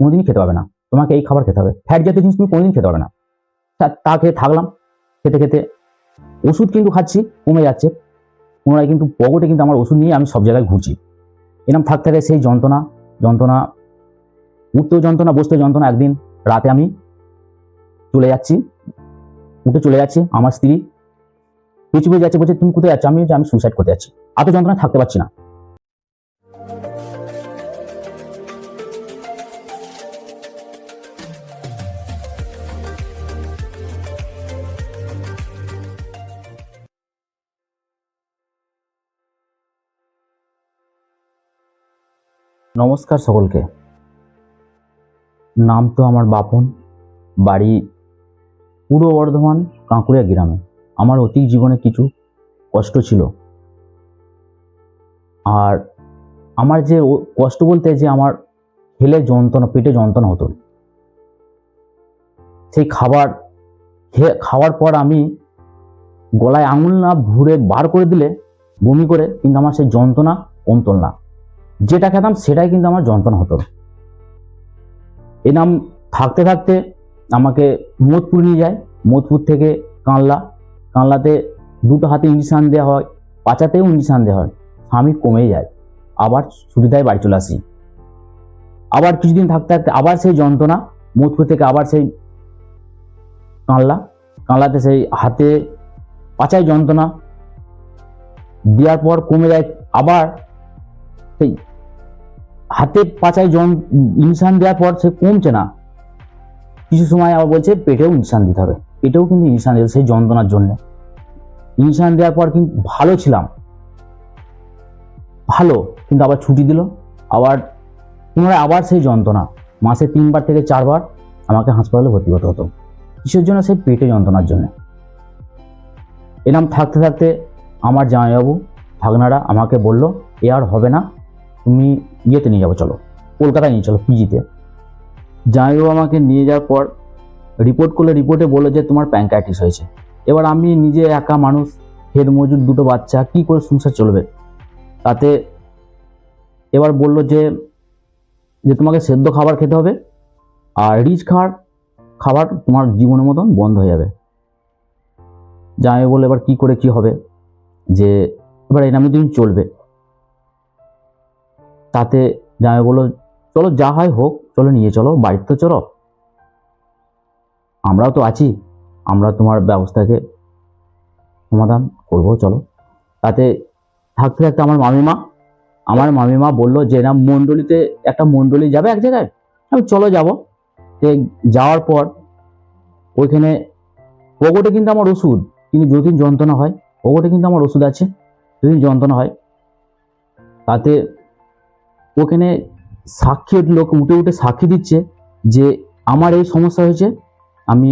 কোনোদিনই খেতে পারবে না। তোমাকে এই খাবার খেতে হবে। ফ্যাট জাতীয় জিনিস তুমি কোনোদিন খেতে পারবে না। তা খেয়ে থাকলাম। খেতে খেতে ওষুধ কিন্তু খাচ্ছি, কমে যাচ্ছে। পুনরায় কিন্তু পকেটে কিন্তু আমার ওষুধ নিয়ে আমি সব জায়গায় ঘুরছি। এরকম থাকতে থাকে সেই যন্ত্রণা যন্ত্রণা উঠতেও যন্ত্রণা বসতেও যন্ত্রণা একদিন। রাতে আমি চলে যাচ্ছি, উঠে চলে যাচ্ছি আমার স্ত্রী। পিছু পিছু যাচ্ছে, বলছে, তুমি কোথায় যাচ্ছ? আমি আমি সুইসাইড করতে যাচ্ছি। এত যন্ত্রণা থাকতে পারছি না। নমস্কার সকলকে। নাম তো আমার বাপন, বাড়ি পূর্ব বর্ধমান কাঁকুড়িয়া গ্রামে। আমার অতীত জীবনে কিছু কষ্ট ছিল। আর আমার যে কষ্ট বলতে যে আমার খেলে যন্ত্রণা, পেটে যন্ত্রণা হতো। সেই খাবার খেয়ে, খাওয়ার পর আমি গলায় আঙুল না ভুড়ে বার করে দিলে বমি করে, কিন্তু আমার সেই যন্ত্রণা কমতো না। যেটা খেতাম সেটাই কিন্তু আমার যন্ত্রণা হতো। এনাম থাকতে থাকতে আমাকে মোদপুর নিয়ে যায়। মোদপুর থেকে কানলা। কানলাতে দুটো হাতে ইঞ্জেকশান দেওয়া হয়, পাচাতেও ইঞ্জেকশান দেওয়া হয়। স্বামী কমে যায়। আবার দেয় বাড়ি চলে আসি। আবার কিছুদিন থাকতে থাকতে আবার সেই যন্ত্রণা, মোদপুর থেকে আবার সেই কানলা। কানলাতে সেই হাতে পাচায় যন্ত্রণা। দেওয়ার পর কমে যায় আবার সেই হাতে পাচায় জন ইনসান দেওয়ার পর সে কমছে না। কিছু সময় আবার বলছে, পেটেও ইনসান দিতে হবে। পেটেও কিন্তু ইনসান দিতে সেই যন্ত্রণার জন্য। ইনসান দেওয়ার পর কিন্তু ভালো ছিলাম। ভালো, কিন্তু আবার ছুটি দিল। আবার, পুনরায় আবার সেই যন্ত্রণা। মাসে তিনবার থেকে চারবার আমাকে হাসপাতালে ভর্তি হতে হতো। কিসের জন্য? সেই পেটে যন্ত্রণার জন্য। এরম থাকতে থাকতে আমার জামাইবাবু, ভাগনারা আমাকে বলল, এ আর হবে না। তুমি ইয়েতে নিয়ে যাব, চলো। কলকাতায় নিয়ে চলো, পিজিতে। জামাইবাবু আমাকে নিয়ে যাওয়ার পর রিপোর্ট করলে রিপোর্টে বলে যে তোমার প্যাঙ্কাইটিস হয়েছে। এবার আমি নিজে একা মানুষ, হেড মজুর, দুটো বাচ্চা, কি করে সংসার চলবে? তাতে এবার বলল যে যে তোমাকে সেদ্ধ খাবার খেতে হবে, আর রিচ খাবার খাবার তোমার জীবনের মতন বন্ধ হয়ে যাবে। জামাই বলল, এবার কি করে কি হবে? যে, এবার এই নামে তুমি চলবে। তাতে জামাই বলল চলো যা হয় হোক, চলো নিয়ে চলো বাড়িতে তো চলো। আমরাও তো আছি, আমরা তোমার ব্যবস্থাকে সমাধান করব, চলো। তাতে থাকতে থাকতে আমার মামিমা আমার মামিমা বলল যে, না, মণ্ডলীতে একটা মণ্ডলী যাবে এক জায়গায়? আমি চলো যাব। সে যাওয়ার পর ওইখানে পকেটে কিন্তু আমার ওষুধ, কিন্তু যতদিন যন্ত্রণা হয়। পকেটে কিন্তু আমার ওষুধ আছে যদি যন্ত্রণা হয়। তাতে ওখানে সাক্ষী লোক উঠে উঠে সাক্ষী দিচ্ছে যে আমার এই সমস্যা হয়েছে, আমি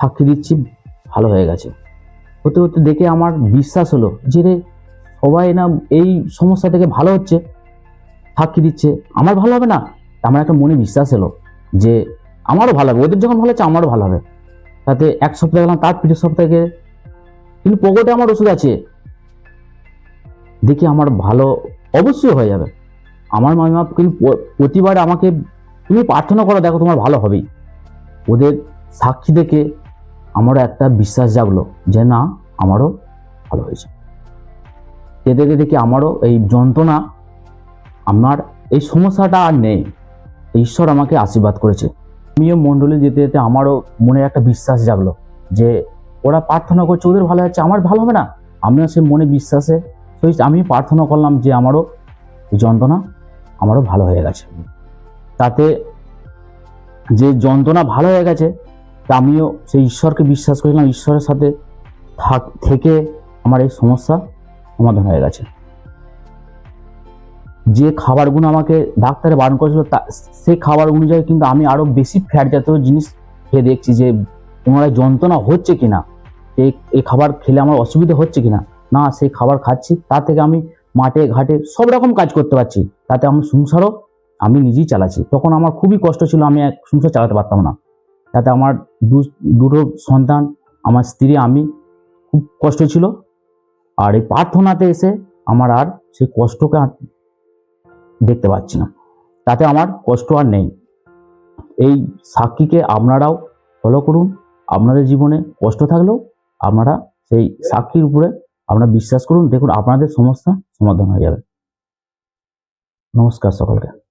সাক্ষী দিচ্ছি, ভালো হয়ে গেছে। হতে হতে দেখে আমার বিশ্বাস হলো যে রে, সবাই না এই সমস্যা থেকে ভালো হচ্ছে, সাক্ষী দিচ্ছে। আমার ভালো হবে না? আমার একটা মনে বিশ্বাস এলো যে আমারও ভালো হবে, ওদের যখন ভালো হচ্ছে আমারও ভালো হবে। তাতে এক সপ্তাহ গেলাম, তার পিঠের সপ্তাহে কিন্তু পকেটে আমার ওষুধ আছে। দেখি আমার ভালো অবশ্যই হয়ে যাবে। আমার মামিমা কিন্তু প্রতিবার আমাকে, তুমি প্রার্থনা করো, দেখো তোমার ভালো হবেই। ওদের সাক্ষী দেখে আমারও একটা বিশ্বাস জাগলো যে না, আমারও ভালো হয়েছে। এদেরকে দেখে আমারও এই যন্ত্রণা, আমার এই সমস্যাটা আর নেই। ঈশ্বর আমাকে আশীর্বাদ করেছে। আমিও মণ্ডলে যেতে যেতে আমারও মনে একটা বিশ্বাস জাগলো যে ওরা প্রার্থনা করছে, ওদের ভালো হচ্ছে, আমার ভালো হবে না। আমিও সে মনে বিশ্বাসে আমি প্রার্থনা করলাম যে আমারও যন্ত্রণা আমারও ভালো হয়ে গেছে। তাতে যে যন্ত্রণা ভালো হয়ে গেছে, তা আমিও সেই ঈশ্বরকে বিশ্বাস করেছিলাম, ঈশ্বরের সাথে থাক, থেকে আমার এই সমস্যা সমাধান হয়ে গেছে। যে খাবারগুলো আমাকে ডাক্তারে বারণ করেছিল, তা সেই খাবার অনুযায়ী কিন্তু আমি আরও বেশি ফ্যাট জাতীয় জিনিস খেয়ে দেখছি যে পুনরায় যন্ত্রণা হচ্ছে কিনা এই খাবার খেলে আমার অসুবিধা হচ্ছে কিনা। না সেই খাবার খাচ্ছি, তা থেকে আমি মাঠে, ঘাটে সব রকম কাজ করতে পারছি। তাতে আমার সংসারও আমি নিজেই চালাচ্ছি। তখন আমার খুবই কষ্ট ছিল, আমি এক সংসার চালাতে পারতাম না। তাতে আমার দু- দুটো সন্তান, আমার স্ত্রী, আমি খুব কষ্ট ছিল। আর এই প্রার্থনাতে এসে আমার আর সেই কষ্টকে আর দেখতে পাচ্ছি না। তাতে আমার কষ্ট আর নেই। এই সাক্ষীকে আপনারাও ফলো করুন। আপনাদের জীবনে কষ্ট থাকলেও আপনারা সেই সাক্ষীর উপরে আপনারা বিশ্বাস করুন দেখুন আপনাদের সমস্যা সমাধান হয়ে যাবে। নমস্কার সকলকে।